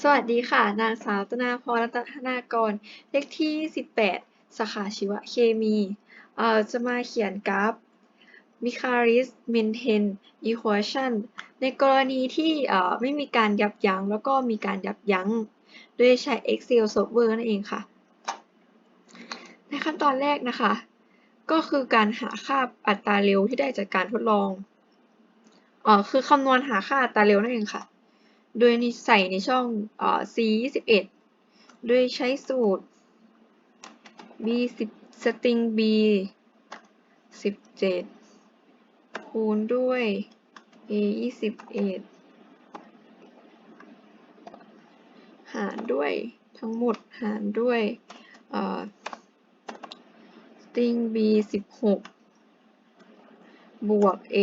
สวัสดีค่ะ นางสาวตนาพรรัตนธนากร เลขที่ 18 สาขาชีวเคมี เอ่อ จะมาเขียนกราฟ Michaelis Menten equation ในกรณีที่เอ่อไม่มีการยับยั้งแล้วก็มีการยับยั้งโดยใช้ Excel Solver นั่นเองค่ะ ในขั้นตอนแรกนะคะ ก็คือการหาค่าอัตราเร็วที่ได้จากการทดลอง เอ่อ คือคำนวณหาค่าอัตราเร็วนั่นเองค่ะ โดยใส่ในช่องอ C 21 โดยใช้สูตร B 10 string B 17 คูณด้วย A 21หารด้วยทั้งหมดหารด้วย string B 16 บวก A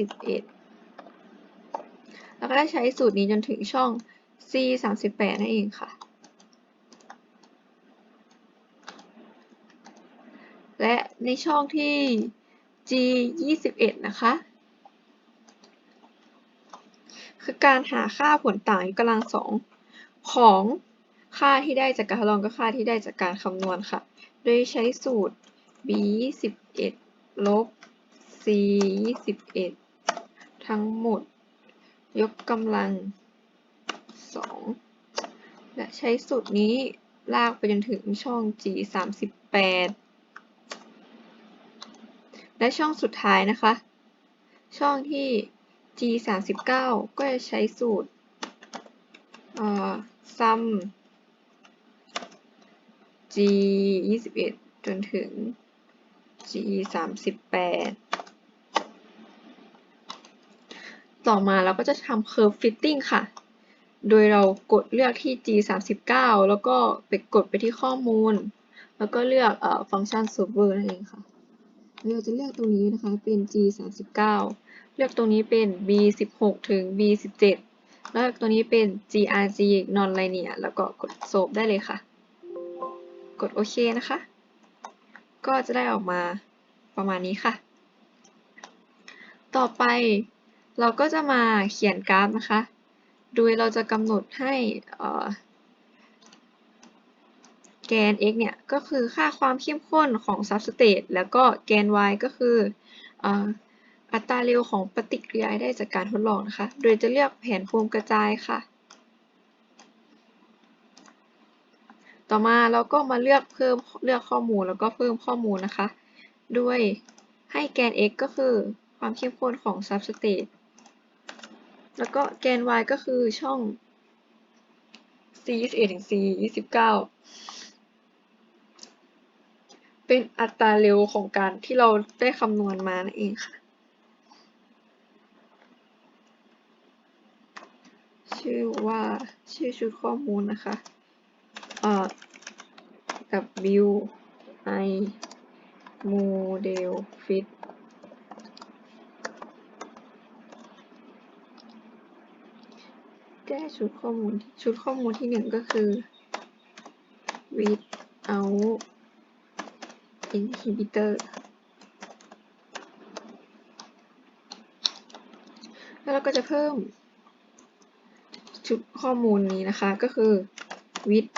21 แล้วก็ได้ใช้สูตรนี้จนถึงช่อง C 38นั่นเองค่ะ และในช่องที่ G 21นะคะ คือการหาค่าผลต่างยกกำลังสองของค่าที่ได้จากการทดลองกับค่าที่ได้จากการคำนวณค่ะ โดยใช้สูตร B 21ลบ C 21ทั้งหมด ยกกำลังสองและใช้สูตรนี้ลากไปจนถึงช่อง G 38และช่องสุดท้ายนะคะ ช่องที่ G 39ก็จะใช้สูตร sum G 21จนถึง G 38 ต่อมาเราก็จะทำ curve fitting ค่ะ โดยเรากดเลือกที่ G 39แล้วก็ไปกดไปที่ข้อมูล แล้วก็เลือกเอ่อฟังก์ชัน solver นั่นเองค่ะเราจะเลือกตรงนี้นะคะเป็น G 39เลือกตรงนี้เป็น B 16ถึง B 17แล้วตัวนี้เป็น GRG non linear แล้วก็กด solve ได้เลยค่ะ กดโอเคนะคะ ก็จะได้ออกมาประมาณนี้ค่ะ ต่อไป เราก็จะมาเขียนกราฟนะคะ โดยเราจะกำหนดให้แกน x เนี่ย ก็คือค่าความเข้มข้นของ substrate แล้วก็แกน y ก็คืออัตราเร็วของปฏิกิริยาได้จากการทดลองนะคะ โดยจะเลือกแผนภูมิกระจายค่ะ ต่อมาเราก็มาเลือกเพิ่มเลือกข้อมูลแล้วก็เพิ่มข้อมูลนะคะ ด้วยให้แกน x ก็คือความเข้มข้นของ substrate แล้วก็แกน y ก็คือช่อง c 21ถึง c 29 เป็นอัตราเร็วของการที่เราได้คำนวณมานั่นเองค่ะ ชื่อว่าชื่อชุดข้อมูลนะคะเอ่อ W I model fit แก้ชุดข้อมูล ชุดข้อมูลที่หนึ่งก็คือ without inhibitor แล้วเราก็จะเพิ่ม ชุดข้อมูลนี้นะคะก็คือ with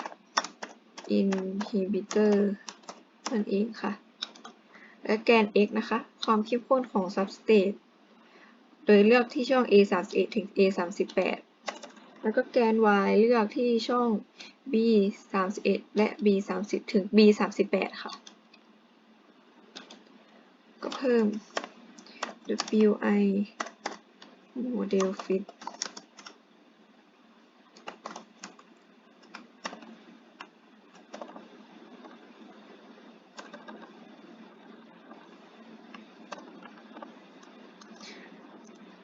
inhibitor นั่นเองค่ะ และแกน x นะคะ ความเข้มข้นของ substrate โดยเลือกที่ช่อง a 3 1ถึง a 3 8 แล้วก็แกน y เลือกที่ช่อง b 31และ b 30ถึง b 38ค่ะ ก็เพิ่ม wi model fit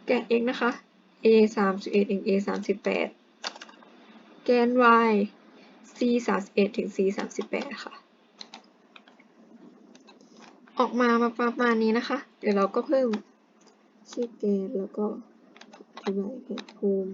แกน x นะคะ a 31ถึง a 38แกน y c 31ถึง c 38ค่ะ ออกมามาประมาณนี้นะคะ เดี๋ยวเราก็เพิ่มชื่อแกนแล้วก็อธิบายแผนภูมิ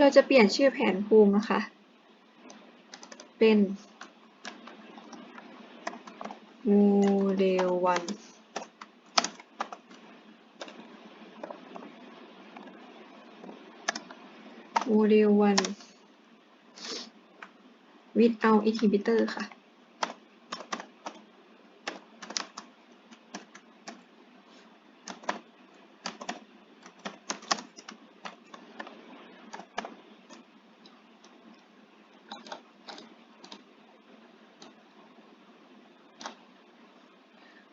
เราจะเปลี่ยนชื่อแผนภูมินะคะ เป็นโมเดลวันโมเดลวัน without inhibitor ค่ะ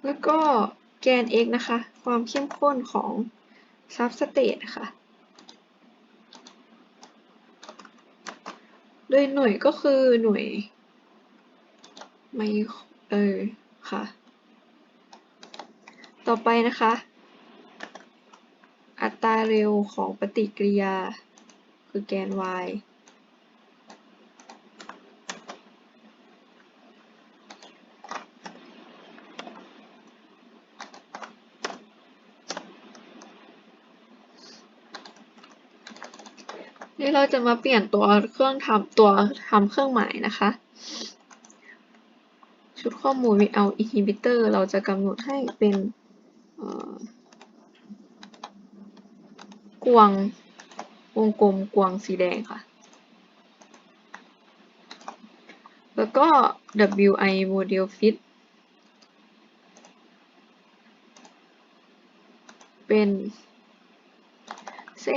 แล้วก็แกน x นะคะ ความเข้มข้นของ substrate ค่ะ โดยหน่วยก็คือหน่วยไมครเออค่ะ ต่อไปนะคะ อัตราเร็วของปฏิกิริยาคือแกน y นี่เราจะมาเปลี่ยนตัวเครื่องทำตัวทำเครื่องหมายนะคะ ชุดข้อมูล without inhibitor เราจะกำหนดให้เป็นกวางวงกลมกวางสีแดงค่ะ แล้วก็ wi model fit เป็น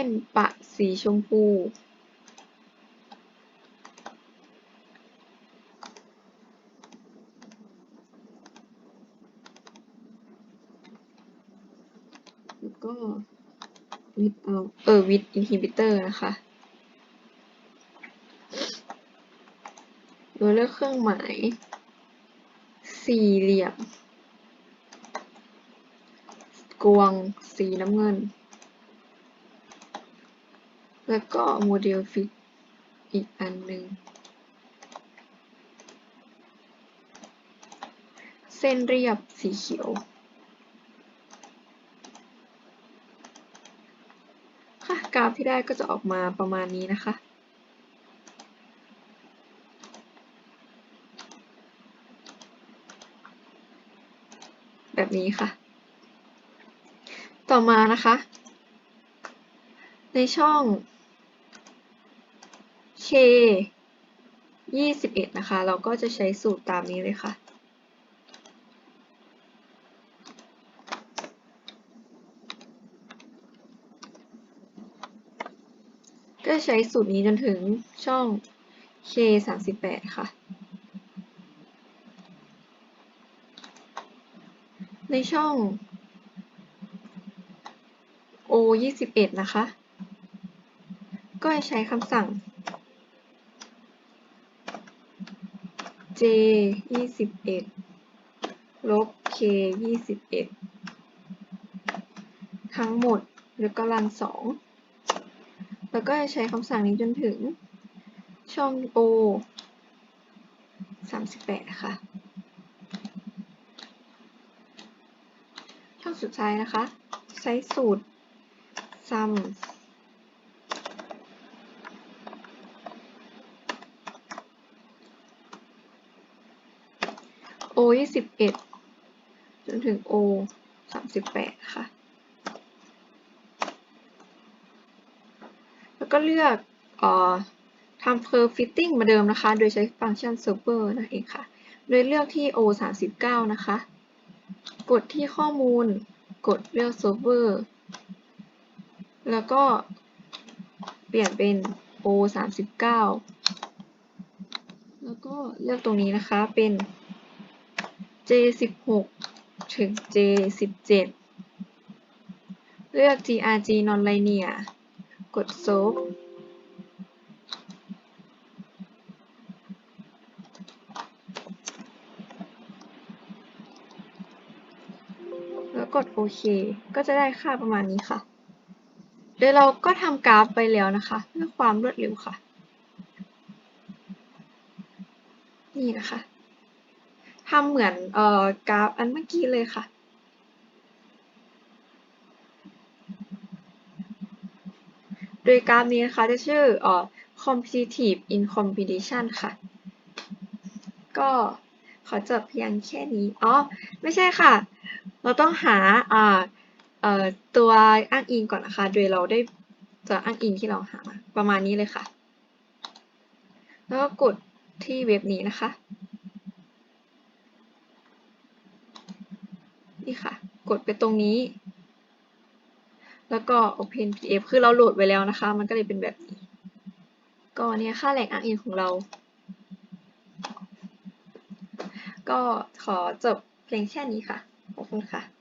เส้นปะสีชมพู แล้วก็ without เออ with inhibitor นะคะ โดยเลือกเครื่องหมาย สี่เหลี่ยม กวง สีน้ำเงิน แล้วก็โมเดลฟิกอีกอันหนึ่งเส้นเรียบสีเขียว ค่ะกราฟที่ได้ก็จะออกมาประมาณนี้นะคะ แบบนี้ค่ะ ต่อมานะคะ ในช่อง K 21 นะคะ เราก็จะใช้สูตรตามนี้เลยค่ะ ก็ใช้สูตรนี้จนถึงช่อง K 38 ค่ะ ในช่อง O 21 นะคะ ก็จะใช้คำสั่ง J 21ลบ K 21ทั้งหมดแล้วก็รันสองแล้วก็จะใช้คำสั่งนี้จนถึงช่อง O 38 ค่ะ ช่องสุดท้ายนะคะ ใช้สูตร sum O 21จนถึง O 38ค่ะ แล้วก็เลือกออทำ curve fitting มาเดิมนะคะ โดยใช้ฟังก์ชัน server นั่นเองค่ะ โดยเลือกที่ O 39นะคะ กดที่ข้อมูล กดเลือก server แล้วก็เปลี่ยนเป็น O 39แล้วก็เลือกตรงนี้นะคะเป็น J 16 ถึง J 17 เลือก grg nonlinear กด solve แล้วกดโอเค ก็จะได้ค่าประมาณนี้ค่ะโดยเราก็ทำกราฟไปแล้วนะคะ เพื่อความรวดเร็วค่ะ นี่นะคะ ทำเหมือนเอ่อกราฟอันเมื่อกี้เลยค่ะ โดยกราฟนี้นะคะจะชื่อเอ่อ competitive in competition ค่ะ ก็ขอจบเพียงแค่นี้ อ๋อ ไม่ใช่ค่ะ เราต้องหาอ่าเอ่อตัวอ้างอิงก่อนนะคะ โดยเราได้ตัวอ้างอิงที่เราหามาประมาณนี้เลยค่ะ แล้วก็กดที่เว็บนี้นะคะ นี่ค่ะ กดไปตรงนี้ แล้วก็ Open PDF คือเราโหลดไว้แล้วนะคะ มันก็เลยเป็นแบบนี้ ก็เนี่ยค่าแหล่งอ้างอิงของเรา ก็ขอจบเพลงแค่นี้ค่ะ ขอบคุณค่ะ